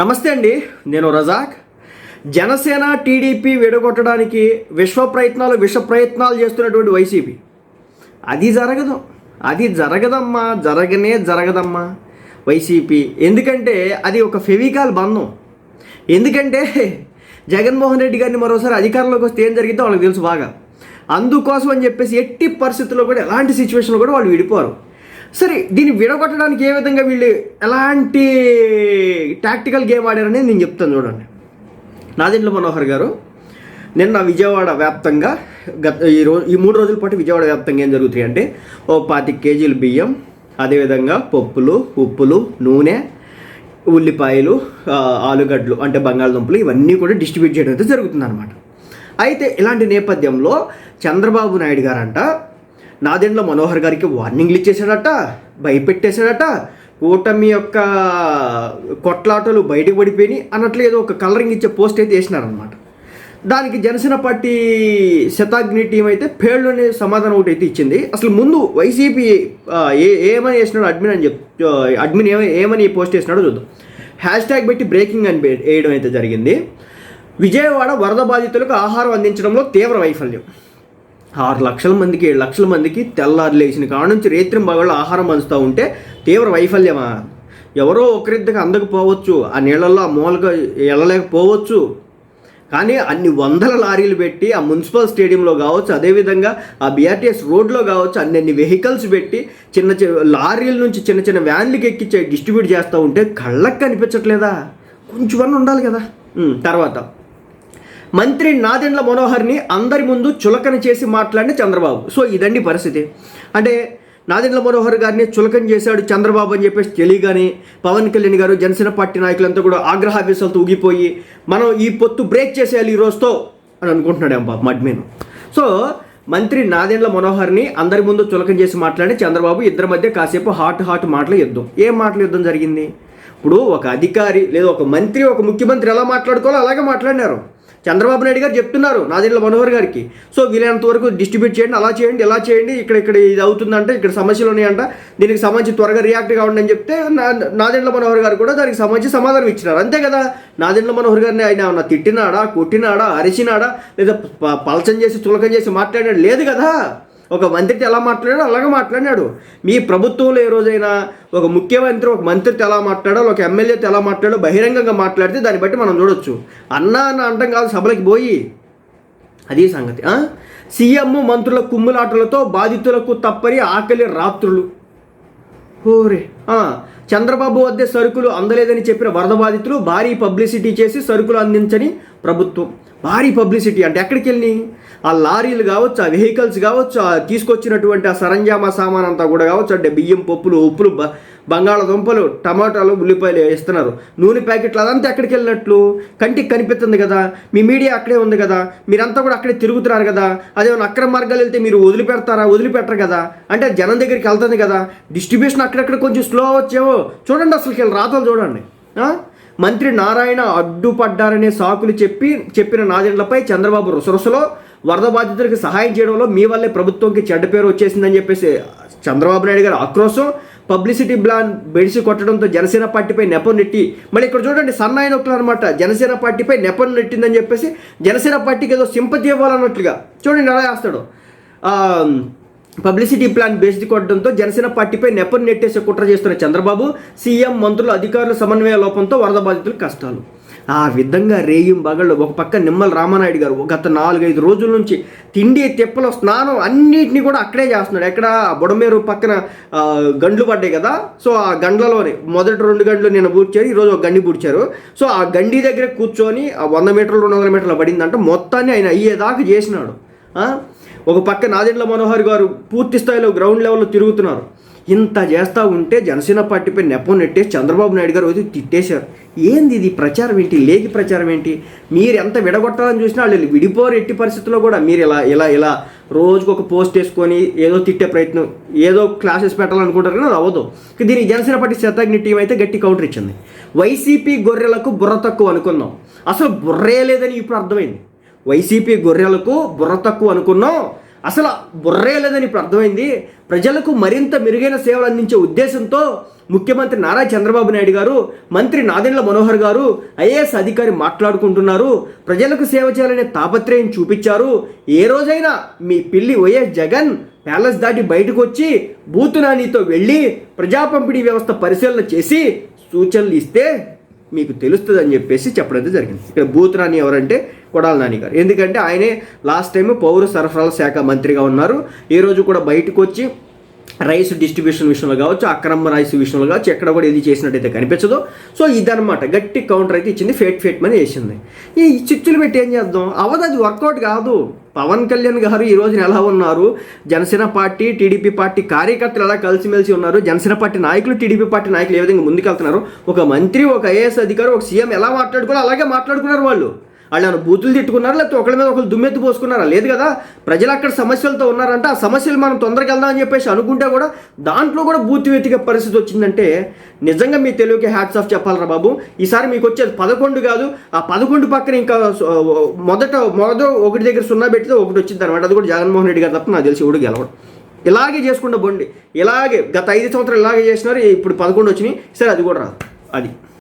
నమస్తే అండి నేను రజాక్. జనసేన టీడీపీ విడగొట్టడానికి విశ్వ ప్రయత్నాలు విష ప్రయత్నాలు చేస్తున్నటువంటి వైసీపీ. అది జరగదు అది జరగదమ్మా జరగనే జరగదమ్మా వైసీపీ. ఎందుకంటే అది ఒక ఫెవికాల్ బంధం. ఎందుకంటే జగన్మోహన్ రెడ్డి గారిని మరోసారి అధికారంలోకి వస్తే ఏం జరిగిందో వాళ్ళకి తెలుసు బాగా. అందుకోసం అని చెప్పేసి ఎట్టి పరిస్థితుల్లో కూడా ఎలాంటి సిచ్యువేషన్లో కూడా వాళ్ళు విడిపోరు. సరే దీన్ని విడగొట్టడానికి ఏ విధంగా వీళ్ళు ఎలాంటి టాక్టికల్ గేమ్ ఆడారనేది నేను చెప్తాను చూడండి. నాదెండ్ల మనోహర్ గారు నిన్న విజయవాడ వ్యాప్తంగా గత ఈ రోజు ఈ మూడు రోజుల పాటు విజయవాడ వ్యాప్తంగా ఏం జరుగుతాయి అంటే ఓ పాతి కేజీలు బియ్యం అదేవిధంగా పప్పులు ఉప్పులు నూనె ఉల్లిపాయలు ఆలుగడ్డలు అంటే బంగాళదుంపలు ఇవన్నీ కూడా డిస్ట్రిబ్యూట్ చేయడం అయితే జరుగుతుందన్నమాట. అయితే ఇలాంటి నేపథ్యంలో చంద్రబాబు నాయుడు గారంట నాదెండ్ల మనోహర్ గారికి వార్నింగ్లు ఇచ్చేసాడట భయపెట్టేశాడట. కూటమి యొక్క కొట్లాటలు బయటకు పడిపోయి అన్నట్లు ఏదో ఒక కలరింగ్ ఇచ్చే పోస్ట్ అయితే వేసినారనమాట దానికి జనసేన పార్టీ శతాగ్ని టీం అయితే పేళ్ళలోనే సమాధానం ఒకటి అయితే ఇచ్చింది. అసలు ముందు వైసీపీ ఏ ఏమని వేసినాడు అడ్మిన్ అని చెప్ అడ్మిన్ ఏమని ఏమని పోస్ట్ చేసినాడో చూద్దాం. హ్యాష్ ట్యాగ్ పెట్టి బ్రేకింగ్ అని వేయడం అయితే జరిగింది. విజయవాడ వరద బాధితులకు ఆహారం అందించడంలో తీవ్ర వైఫల్యం. ఆరు లక్షల మందికి ఏడు లక్షల మందికి తెల్లారు లేచిన కాడ నుంచి రేత్రి మగళ్ళు ఆహారం అందుతూ ఉంటే తీవ్ర వైఫల్యమా? ఎవరో ఒకరిద్దరికి అందకపోవచ్చు ఆ నీళ్ళల్లో ఆ మూలగా వెళ్ళలేకపోవచ్చు కానీ అన్ని వందల లారీలు పెట్టి ఆ మున్సిపల్ స్టేడియంలో కావచ్చు అదేవిధంగా ఆ బీఆర్టీఎస్ రోడ్లో కావచ్చు అన్ని అన్ని వెహికల్స్ పెట్టి చిన్న చిన్న లారీల నుంచి చిన్న చిన్న వ్యాన్లకి ఎక్కించే డిస్ట్రిబ్యూట్ చేస్తూ ఉంటే కళ్ళకి కనిపించట్లేదా? కొంచెం ఉండాలి కదా. తర్వాత. మంత్రి నాదెండ్ల మనోహర్ని అందరి ముందు చులకన చేసి మాట్లాడిన చంద్రబాబు. సో ఇదండి పరిస్థితి. అంటే నాదెండ్ల మనోహర్ గారిని చులకం చేశాడు చంద్రబాబు అని చెప్పేసి తెలియగానే పవన్ కళ్యాణ్ గారు జనసేన పార్టీ నాయకులంతా కూడా ఆగ్రహావేశాలతో ఊగిపోయి మనం ఈ పొత్తు బ్రేక్ చేసేయాలి ఈ రోజుతో అని అనుకుంటున్నాడు బాబు మడ్మీను. సో మంత్రి నాదెండ్ల మనోహర్ని అందరి ముందు చులకం చేసి మాట్లాడి చంద్రబాబు ఇద్దరి మధ్య కాసేపు హాట్ హాట్ మాటలు యుద్ధం ఏం మాటలు యుద్ధం జరిగింది? ఇప్పుడు ఒక అధికారి లేదా ఒక మంత్రి ఒక ముఖ్యమంత్రి ఎలా మాట్లాడుకోవాలో అలాగే మాట్లాడినారు. చంద్రబాబు నాయుడు గారు చెప్తున్నారు నాదిళ్ళ మనోహర్ గారికి. సో వీలైనంత వరకు డిస్ట్రిబ్యూట్ చేయండి అలా చేయండి ఇలా చేయండి ఇక్కడ ఇక్కడ ఇది అవుతుందంటే ఇక్కడ సమస్యలు ఉన్నాయంట. దీనికి సంబంధించి త్వరగా రియాక్ట్ కావండి అని చెప్తే నా మనోహర్ గారు కూడా దానికి సంబంధించి సమాధానం ఇచ్చినారు. అంతే కదా? నాదిండ్ల మనోహర్ గారిని ఆయన ఏమన్నా తిట్టినాడా కొట్టినాడా అరిచినాడా లేదా పలచం చేసి చులకం చేసి మాట్లాడాడు లేదు కదా? ఒక మంత్రితో ఎలా మాట్లాడాడో అలాగే మాట్లాడినాడు. మీ ప్రభుత్వంలో ఏ రోజైనా ఒక ముఖ్యమంత్రి ఒక మంత్రితో ఎలా మాట్లాడో ఒక ఎమ్మెల్యేతో ఎలా మాట్లాడో బహిరంగంగా మాట్లాడితే దాన్ని బట్టి మనం చూడొచ్చు. అన్నా అన్న అంటాం కాదు సభలకి పోయి. అది సంగతి? సీఎం మంత్రుల కుమ్ములాటలతో బాధితులకు తప్పని ఆకలి రాత్రులు. ఓరే. చంద్రబాబు వద్ద సరుకులు అందలేదని చెప్పిన వరద బాధితులు భారీ పబ్లిసిటీ చేసి సరుకులు అందించని ప్రభుత్వం. భారీ పబ్లిసిటీ అంటే ఎక్కడికి వెళ్ళి ఆ లారీలు కావచ్చు ఆ వెహికల్స్ కావచ్చు ఆ తీసుకొచ్చినటువంటి ఆ సరంజామా సామాన్ అంతా కూడా కావచ్చు అంటే బియ్యం పప్పులు ఉప్పులు బ- బంగాళదుంపలు టమాటాలు ఉల్లిపాయలు ఇస్తున్నారు నూనె ప్యాకెట్లు అదంతా ఎక్కడికి వెళ్ళినట్లు కంటికి కనిపిస్తుంది కదా. మీ మీడియా అక్కడే ఉంది కదా. మీరంతా కూడా అక్కడే తిరుగుతున్నారు కదా. అదేమైనా అక్రమ మార్గాలు వెళ్తే మీరు వదిలిపెడతారా? వదిలిపెట్టరు కదా. అంటే జనం దగ్గరికి వెళ్తుంది కదా. డిస్ట్రిబ్యూషన్ అక్కడక్కడ కొంచెం స్లో వచ్చేవో చూడండి అసలుకి వెళ్ళి రాతలు చూడండి. మంత్రి నారాయణ అడ్డుపడ్డారనే సాకులు చెప్పి చెప్పిన నాదెండ్లపై చంద్రబాబు రుసరుసలో వరద బాధితులకు సహాయం చేయడంలో మీ వల్లే ప్రభుత్వంకి చెడ్డ పేరు వచ్చేసిందని చెప్పేసి చంద్రబాబు నాయుడు గారు ఆక్రోశం పబ్లిసిటీ ప్లాన్ బెడిసి కొట్టడంతో జనసేన పార్టీపై నెపం నెట్టి మళ్ళీ ఇక్కడ చూడండి సన్నాయి నొక్కులు అనమాట జనసేన పార్టీపై నెపం నెట్టిందని చెప్పేసి జనసేన పార్టీకి ఏదో సింపతి ఇవ్వాలన్నట్లుగా చూడండి అలా వేస్తాడు పబ్లిసిటీ ప్లాన్ బేస్డ్ కొట్టడంతో జనసేన పార్టీపై నెపం నెట్టేసే కుట్ర చేస్తున్న చంద్రబాబు సీఎం మంత్రులు అధికారుల సమన్వయ లోపంతో వరద బాధితులు కష్టాలు. ఆ విధంగా రేయం బగళ్ళు ఒక పక్క నిమ్మల రామానాయుడు గారు గత నాలుగైదు రోజుల నుంచి తిండి తెప్పలో స్నానం అన్నిటిని కూడా అక్కడే చేస్తున్నాడు. ఎక్కడ బుడమేరు పక్కన గండ్లు పడ్డాయి కదా? సో ఆ గండ్లలోనే మొదటి రెండు గంటలు నేను పూడ్చారు ఈరోజు ఒక గండి పూడ్చారు సో ఆ గండి దగ్గర కూర్చొని ఆ వంద మీటర్లు రెండు వందల మీటర్లు పడిందంటే మొత్తాన్ని ఆయన అయ్యేదాకా చేసినాడు. ఒక పక్క నాదెండ్ల మనోహర్ గారు పూర్తి స్థాయిలో గ్రౌండ్ లెవెల్లో తిరుగుతున్నారు. ఇంత చేస్తూ ఉంటే జనసేన పార్టీపై నెపం నెట్టేసి చంద్రబాబు నాయుడు గారు వచ్చి తిట్టేశారు. ఏంది ఇది ప్రచారం ఏంటి? లేకి ప్రచారం ఏంటి? మీరు ఎంత విడగొట్టాలని చూసినా వాళ్ళు విడిపోరు ఎట్టి పరిస్థితుల్లో కూడా. మీరు ఇలా ఇలా ఇలా రోజుకు ఒక పోస్ట్ వేసుకొని ఏదో తిట్టే ప్రయత్నం ఏదో క్లాసెస్ పెట్టాలనుకుంటారు కానీ అది అవ్వదు. దీనికి జనసేన పార్టీ శతాగ్ని టీం అయితే గట్టి కౌంటర్ ఇచ్చింది. వైసీపీ గొర్రెలకు బుర్ర తక్కువ అనుకుందాం. అసలు బుర్రే లేదని ఇప్పుడు అర్థమైంది. వైసీపీ గొర్రెలకు బుర్ర తక్కువ అనుకున్నాం. అసలు బుర్రే లేదని ఇప్పుడు అర్థమైంది. ప్రజలకు మరింత మెరుగైన సేవలు అందించే ఉద్దేశంతో ముఖ్యమంత్రి నారా చంద్రబాబు నాయుడు గారు మంత్రి నాదెండ్ల మనోహర్ గారు ఐఏఎస్ అధికారి మాట్లాడుకుంటున్నారు. ప్రజలకు సేవ చేయాలనే తాపత్రయం చూపించారు. ఏ రోజైనా మీ పిల్లి వైఎస్ జగన్ ప్యాలెస్ దాటి బయటకు వచ్చి బూతు నానితో వెళ్ళి ప్రజా పంపిణీ వ్యవస్థ పరిశీలన చేసి సూచనలు ఇస్తే మీకు తెలుస్తుందని చెప్పేసి చెప్పడం జరిగింది. ఇక్కడ బూత్ ఎవరంటే కొడాల నాని గారు. ఎందుకంటే ఆయనే లాస్ట్ టైం పౌర సరఫరాల శాఖ మంత్రిగా ఉన్నారు. ఈ రోజు కూడా బయటకు వచ్చి రైస్ డిస్ట్రిబ్యూషన్ విషయంలో కావచ్చు అక్రమ రైస్ విషయంలో కావచ్చు ఎక్కడ కూడా ఇది చేసినట్టయితే కనిపించదు. సో ఇదనమాట గట్టి కౌంటర్ అయితే ఇచ్చింది ఫేట్ ఫేట్ మని వేసింది. ఈ చిచ్చులు పెట్టి ఏం చేద్దాం? అవదు అది వర్కౌట్ కాదు. పవన్ కళ్యాణ్ గారు ఈ రోజున ఎలా ఉన్నారు? జనసేన పార్టీ టీడీపీ పార్టీ కార్యకర్తలు ఎలా కలిసిమెలిసి ఉన్నారు? జనసేన పార్టీ నాయకులు టీడీపీ పార్టీ నాయకులు ఏ విధంగా ముందుకెళ్తున్నారు? ఒక మంత్రి ఒక ఐఏఎస్ అధికారి ఒక సీఎం ఎలా మాట్లాడుకున్నారు అలాగే మాట్లాడుకున్నారు వాళ్ళు. వాళ్ళు ఏమైనా బూతులు తిట్టుకున్నారా లేకపోతే ఒకళ్ళ మీద ఒకళ్ళు దుమ్మెత్తి పోసుకున్నారా? లేదు కదా. ప్రజలు అక్కడ సమస్యలతో ఉన్నారంటే. ఆ సమస్యలు మనం తొందరగా వెళ్దామని చెప్పేసి అనుకుంటే కూడా దాంట్లో కూడా బూతు వెతికే పరిస్థితి వచ్చిందంటే నిజంగా మీ తెలుగుకి హ్యాట్స్ ఆఫ్ చెప్పాలరా బాబు. ఈసారి మీకు వచ్చేది పదకొండు కాదు. ఆ పదకొండు పక్కన ఇంకా మొదట మొదట ఒకటి దగ్గర సున్నా పెట్టితే ఒకటి వచ్చింది అనమాట అది కూడా జగన్మోహన్ రెడ్డి గారు తప్ప నాకు తెలిసి ఎవడు గెలవడం. ఇలాగే చేసుకుంటా బండి ఇలాగే గత ఐదు సంవత్సరాలు ఇలాగే చేసినారు. ఇప్పుడు పదకొండు వచ్చినాయి. సరే అది కూడా రాదు. అది.